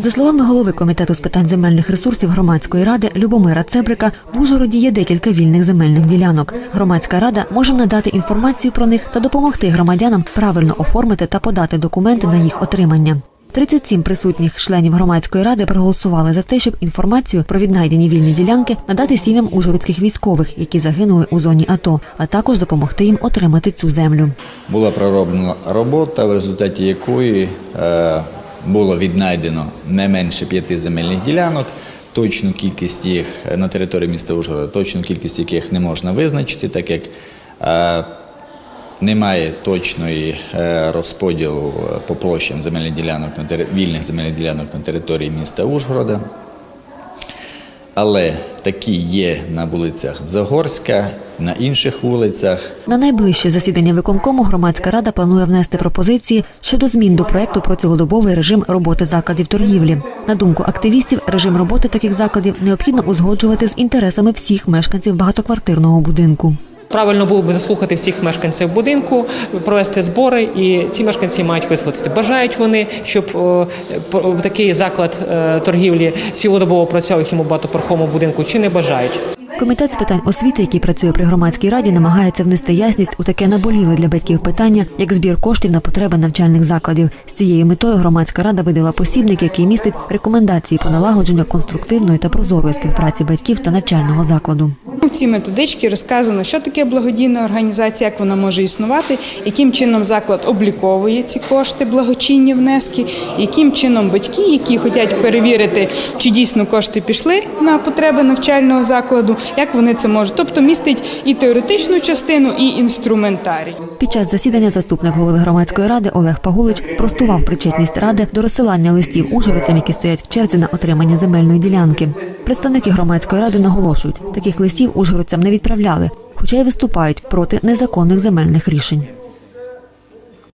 За словами голови комітету з питань земельних ресурсів громадської ради Любомира Цебрика, в Ужгороді є декілька вільних земельних ділянок. Громадська рада може надати інформацію про них та допомогти громадянам правильно оформити та подати документи на їх отримання. 37 присутніх членів громадської ради проголосували за те, щоб інформацію про віднайдені вільні ділянки надати сім'ям ужгородських військових, які загинули у зоні АТО, а також допомогти їм отримати цю землю. Була пророблена робота, в результаті якої е, було віднайдено не менше п'яти земельних ділянок. Точну кількість їх на території міста Ужгорода, точну кількість яких не можна визначити, так як е, немає точної е, розподілу е, по площам земельних ділянок на тери- вільних земельних ділянок на території міста Ужгорода. Але такі є на вулицях Загорська, на інших вулицях. На найближче засідання виконкому громадська рада планує внести пропозиції щодо змін до проекту про цілодобовий режим роботи закладів торгівлі. На думку активістів, режим роботи таких закладів необхідно узгоджувати з інтересами всіх мешканців багатоквартирного будинку. Правильно було б заслухати всіх мешканців будинку, провести збори, і ці мешканці мають висловитися. Бажають вони, щоб е, такий заклад е, торгівлі цілодобово працював в їхньому багатоповерховому будинку, чи не бажають. Комітет з питань освіти, який працює при громадській раді, намагається внести ясність у таке наболіле для батьків питання, як збір коштів на потреби навчальних закладів. З цією метою громадська рада видала посібник, який містить рекомендації по налагодженню конструктивної та прозорої співпраці батьків та навчального закладу. В цій методичці розказано, що таке благодійна організація, як вона може існувати, яким чином заклад обліковує ці кошти, благочинні внески, яким чином батьки, які хочуть перевірити, чи дійсно кошти пішли на потреби навчального закладу, як вони це можуть. Тобто містить і теоретичну частину, і інструментарій. Під час засідання заступник голови громадської ради Олег Пагулич спростував причетність ради до розсилання листів ужгородцям, які стоять в черзі на отримання земельної ділянки. Представники громадської ради наголошують, таких листів ужгородцям не відправляли, хоча й виступають проти незаконних земельних рішень.